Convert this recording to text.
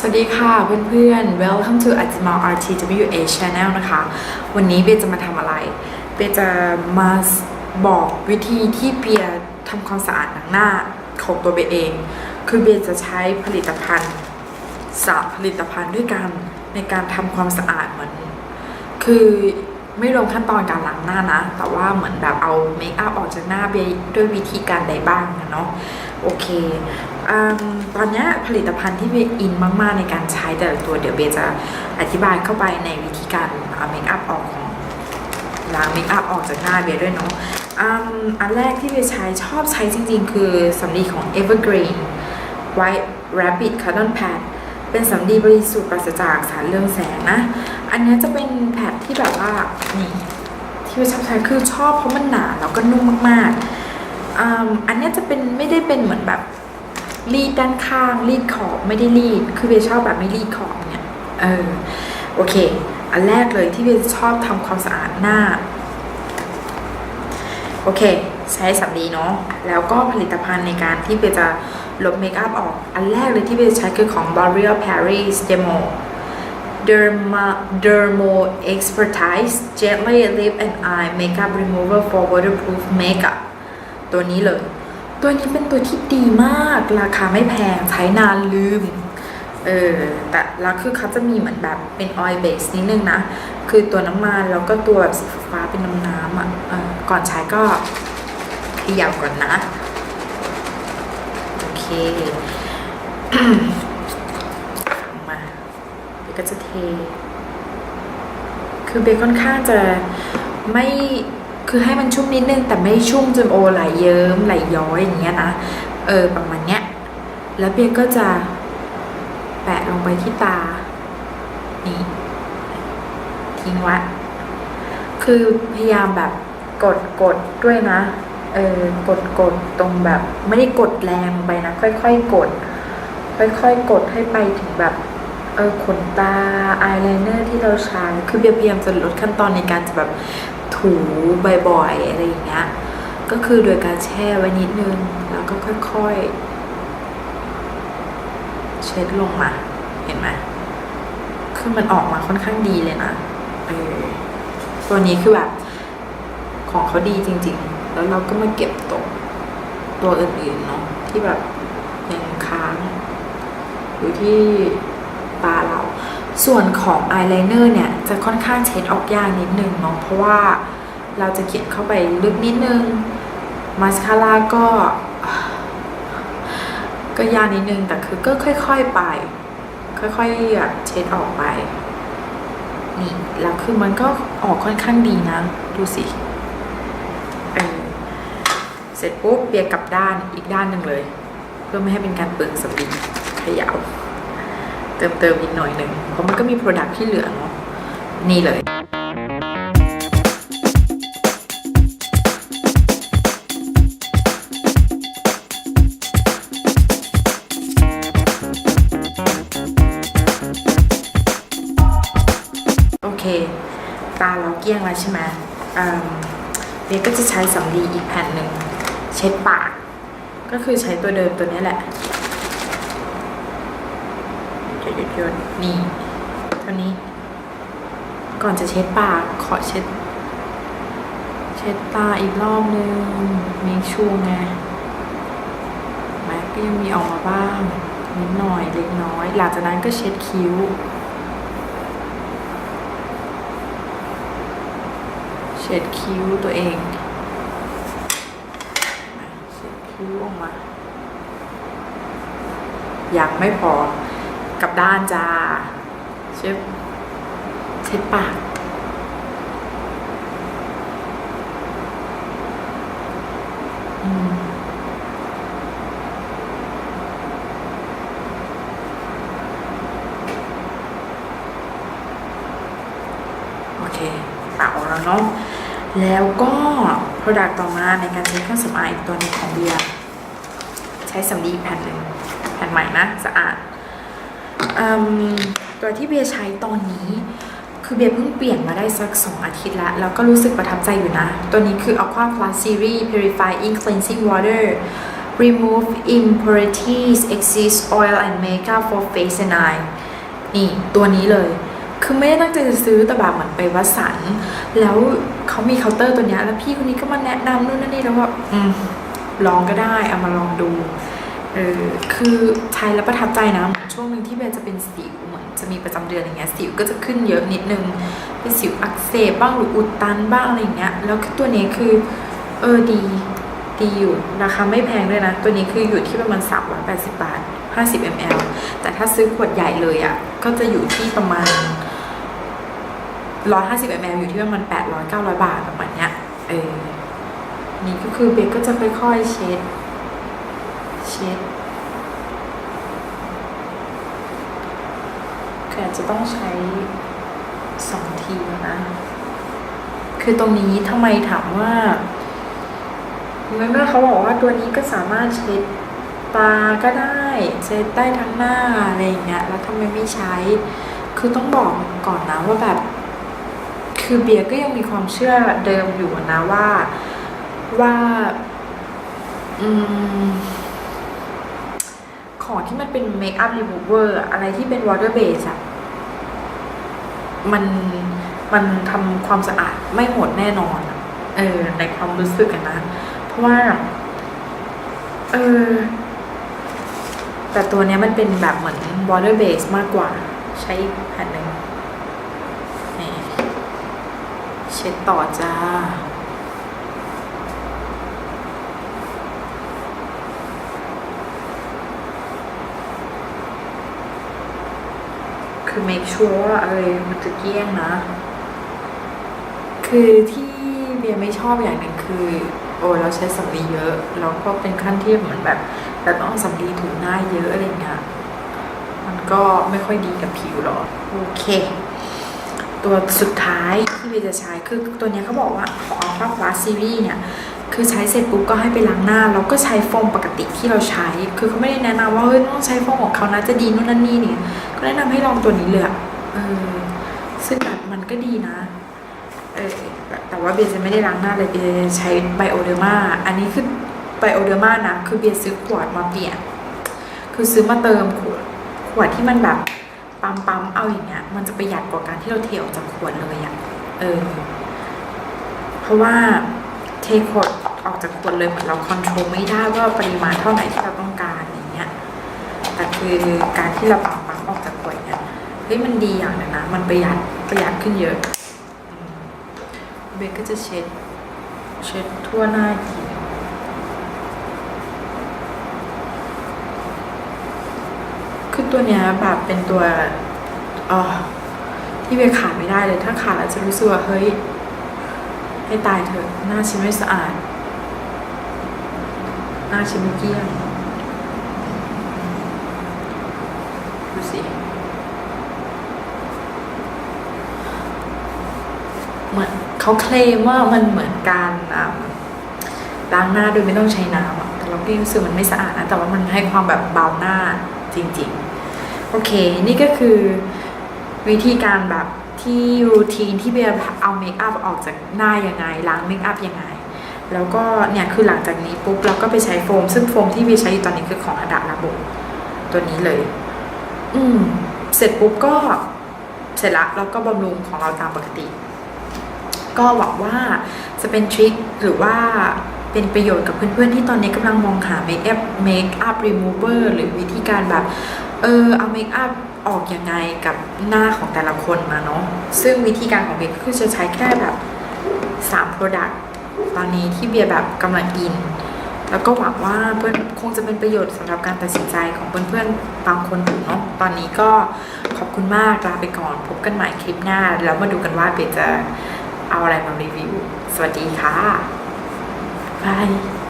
สวัสดีค่ะเพื่อนๆ Welcome to Ajmal RTWA Channel นะคะ วันนี้เบยจะมาทำอะไร เบยจะมาบอกวิธีที่เบียทำความสะอาดหนังหน้าของตัวเบยเอง คือเบยจะใช้ผลิตภัณฑ์สามผลิตภัณฑ์ด้วยกันในการทำความสะอาดเหมือน คือไม่รวมขั้นตอนการล้างหน้านะ แต่ว่าเหมือนแบบเอาเมคอัพออกจากหน้าเบยด้วยวิธีการใดบ้างนะเนาะ โอเค ตอนนี้ผลิตภัณฑ์ที่เบยอินมาก ๆ ในการใช้แต่ละตัวเดี๋ยวเบยจะอธิบายเข้าไปในวิธีการเอาเมคอัพออกของล้างเมคอัพออกจากหน้าเบยด้วยเนาะอ,อันแรกที่เบยใช้ชอบใช้จริง ๆ คือสำลีของ Evergreen White Rabbit Cotton Pad เป็นสำลีบริสุทธิ์ปราศจากสารเรืองแสงนะ อันนี้จะเป็นแพดที่แบบว่านี่ที่เบยชอบใช้คือชอบเพราะมันหนาแล้วก็นุ่มมากๆอ,อันนี้จะเป็นไม่ได้เป็นเหมือนแบบ รีดด้านข้างรีดขอบไม่ได้รีด คือเบยชอบแบบไม่รีดขอบเนี่ยเออโอเค อันแรกเลยที่เบยชอบทำความสะอาดหน้า โอเค ใช้สำลีเนาะแล้วก็ผลิตภัณฑ์ในการที่เบยจะลบเมคอัพออก อันแรกเลยที่เบยใช้คือของ L'Oreal Paris Demo Derma Dermo Expertise Gently Lip and Eye Makeup Remover for Waterproof Makeup ตัวนี้เลย ตัวนี้เป็นตัวที่ดีมาก ราคาไม่แพง ใช้นานลืม เออ แต่แล้วคือเขาจะมีเหมือนแบบเป็นออยล์เบสนิดนึงนะ คือตัวน้ำมันแล้วก็ตัวแบบสีฟ้าเป็นน้ำน้ำๆอะก่อนใช้ก็เขย่าก่อนนะ โอเค มาเบก็จะเท คือเบค่อนข้างจะไม่ คือให้มันชุ่มนิดนึงแต่ไม่ชุ่มจนโอไหลเยิ้มไหลย้อยอย่างเงี้ยนะเออประมาณเนี้ยแล้วเบยก็จะแปะลงไปที่ตานี่ทิ้งไว้คือพยายามแบบกดกดด้วยนะเออกดกดตรงแบบ ไม่ได้กดแรงไปนะ ค่อยๆกด ค่อยๆกดให้ไปถึงแบบเออขนตาอายไลเนอร์ที่เราใช้คือเบียร์พยายามจะลดขั้นตอนในการจะแบบ ถูบ่อยๆอะไรอย่างเงี้ยก็คือโดยการแช่ไว้นิดนึง แล้วก็ค่อยๆ เช็ดลงมาเห็นไหมคือมันออกมาค่อนข้างดีเลยนะเออตัวนี้คือแบบของเขาดีจริง ๆ แล้วเราก็มาเก็บตกตัวอื่นๆเนาะที่แบบยังค้างอยู่ที่ตาเรา ส่วนของอายไลเนอร์เนี่ยจะค่อนข้างเช็ดออกยากนิดนึงเนาะเพราะว่าเราจะเขียนเข้าไปลึกนิดนึงมาสคาร่าก็ก็ยากนิดนึงแต่คือก็ค่อยๆไป ค่อยๆแบบเช็ดออกไปนี่แล้วคือมันก็ออกค่อนข้างดีนะ ดูสิเออเสร็จปุ๊บเบียร์กลับด้านอีกด้านหนึ่งเลย เพื่อไม่ให้เป็นการเปลืองสำลีเขยาว เติมเติมอีกหน่อยหนึ่งเพราะมันก็มีโปรดักที่เหลือเนาะนี่เลยโอเค ตาเราเกลี้ยงแล้วใช่ไหมอืมเบสก็จะใช้สำลีอีกแผ่นหนึ่งเช็ดปาก ก็คือใช้ตัวเดิมตัวนี้แหละห ยดหยดหยดนี่เท่านี้ ก่อนจะเช็ดปากขอเช็ด เช็ดตาอีกรอบนึงมีชูไงแม็กก็ยังมีออกมาบ้างนิดหน่อยเล็กน้อย หลังจากนั้นก็เช็ดคิ้ว เช็ดคิ้วตัวเองเช็ดคิ้วออกมายังไม่พอ กับด้านจ้าเช็ดเช็ดปากโอเคปากออกแล้วเนาะแล้วก็ Product ต่อมาในการใช้เครื่องสำอางอีกตัวนึงของเบียร์ใช้สำลีแผ่นหนึ่งแผ่นใหม่นะ สะอาด ตัวที่เบียร์ใช้ตอนนี้ คือเบียร์เพิ่งเปลี่ยนมาได้สัก 2 อาทิตย์แล้ว แล้วก็รู้สึกประทับใจอยู่นะ ตัวนี้คือ Aqua Plus Series Purifying Cleansing Water remove impurities exist oil and makeup for face and eye นี่ตัวนี้เลย คือไม่ได้ตั้งใจจะซื้อแต่แบบเหมือนไปวัดสัน แล้วเขามีเคาน์เตอร์ตัวเนี้ยแล้วพี่คนนี้ก็มาแนะนำนู่นนั่นนี่แล้วว่าลองก็ได้เอามาลองดู เออคือใช้แล้วประทับใจนะ ช่วงหนึ่งที่เบลจะเป็นสิวเหมือนจะมีประจำเดือนอย่างเงี้ยสิวก็จะขึ้นเยอะนิดนึง เป็นสิวอักเสบบ้างหรืออุดตันบ้างอะไรอย่างเงี้ยแล้วคือตัวนี้คือเออดีดีอยู่ราคาไม่แพงด้วยนะ ตัวนี้คืออยู่ที่ประมาณ 380 บาท 50 ml แต่ถ้าซื้อขวดใหญ่เลยอะ่ะ ก็จะอยู่ที่ประมาณ 150 ml อยู่ที่ประมาณ 800 900 บาทประมาณเนี้ยเออนี่ก็คือเบกก็จะค่อยๆเช็ด เช็ดคืออาจจะต้องใช้สองทีนะคือตรงนี้ทำไมถามว่าเมื่อเขาบอกว่าตัวนี้ก็สามารถเช็ดตาก็ได้เช็ดได้ทั้งหน้าอะไรอย่างเงี้ยแล้วทำไมไม่ใช้ คือต้องบอกก่อนนะว่าแบบ คือเบียร์ก็ยังมีความเชื่อเดิมอยู่นะว่าว่า อืม ของที่มันเป็นเมคอัพรีมูเวอร์อะไรที่เป็นวอเตอร์เบสอะมันมันทำความสะอาดไม่หมดแน่นอนเออในความรู้สึกกันนะ เพราะว่า เออ แต่ตัวเนี้ยมันเป็นแบบเหมือน water base มากกว่า ใช้แผ่นหนึ่งนี่เช็ดต่อจ้า คือ make sure ว่าเออมันจะเกลี้ยงนะ คือที่เบียไม่ชอบอย่างหนึ่งคือ โอ้เราใช้สำลีเยอะแล้วก็เป็นขั้นที่เหมือนแบบเราต้องสำลีถูหน้าเยอะอะไรเงี้ยมันก็ไม่ค่อยดีกับผิวหรอกโอเค ตัวสุดท้ายที่เบียจะใช้คือตัวเนี้ยเขาบอกว่าของ Alpha Plus Series เนี่ย คือใช้เสร็จปุ๊บก็ให้ไปล้างหน้าแล้วก็ใช้โฟมปกติที่เราใช้ คือเขาไม่ได้แนะนำว่าเฮ้ยต้องใช้โฟมของเขานะจะดีนู่นนั่นนี่เนี่ยก็แนะนำให้ลองตัวนี้เลยอะเออซึ่งแบบมันก็ดีนะเออแต่ว่าเบียร์จะไม่ได้ล้างหน้าเลยเบียร์ใช้ไบโอเดอร์มาอันนี้คือไบโอเดอร์มานะคือเบียร์ซื้อขวดมาเปลี่ยน คือซื้อมาเติมขวดขวดที่มันแบบปั๊มปั๊มๆเอาอย่างเงี้ย มันจะประหยัดกว่าการที่เราเทออกจากขวดเลยอะเออ เพราะว่า เทขวดออกจากขวดเลยเหมือนเราคอนโทรลไม่ได้ว่าปริมาณเท่าไหร่ที่เราต้องการอย่างเงี้ยแต่คือการที่เราปั๊มปั๊มๆออกจากขวดเนี่ยเฮ้ยมันดีอย่างหนึงนะมันประหยัดประหยัดขึ้นเยอะเบคก็จะเช็ด เช็ดทั่วหน้าอีกทีคือตัวเนี้ยแบบเป็นตัวเออที่เบคขาดไม่ได้เลยถ้าขาดแล้วจะรู้สึกว่าเฮ้ย ให้ตายเถอะหน้าฉันไม่สะอาด หน้าฉันไม่เกลี้ยงดูสิเหมือนเขาเคลมว่ามันเหมือนการล้างหน้าโดยไม่ต้องใช้น้ำอะแต่เราก็รู้สึกมันไม่สะอาดนะ แต่ว่ามันให้ความแบบเบาหน้าจริง ๆ โอเค นี่ก็คือวิธีการแบบ ที่รูทีนที่เบียร์เอาเมคอัพออกจากหน้ายังไงล้างเมคอัพยังไง แล้วก็เนี่ยคือหลังจากนี้ปุ๊บเราก็ไปใช้โฟม ซึ่งโฟมที่เบียร์ใช้อยู่ตอนนี้คือของอดาลาโบตัวนี้เลย อืม เสร็จปุ๊บก็เสร็จละแล้วก็บำรุงของเราตามปกติ ก็หวังว่าจะเป็นทริคหรือว่าเป็นประโยชน์กับเพื่อนๆที่ตอนนี้กำลังมองหาเมคอัพเมคอัพรีมูเวอร์หรือวิธีการแบบ เออเอาเมคอัพ ออกยังไงกับหน้าของแต่ละคนมาเนาะซึ่งวิธีการของเบียก็คือจะใช้แค่แบบ3 Product ตอนนี้ที่เบียร์แบบกำลังอิน แล้วก็หวังว่าเพื่อนคงจะเป็นประโยชน์สำหรับการตัดสินใจของเพื่อนๆบางคนอยู่เนาะตอนนี้ก็ขอบคุณมากลาไปก่อน พบกันใหม่คลิปหน้า แล้วมาดูกันว่าเบียร์จะเอาอะไรมารีวิว สวัสดีค่ะบาย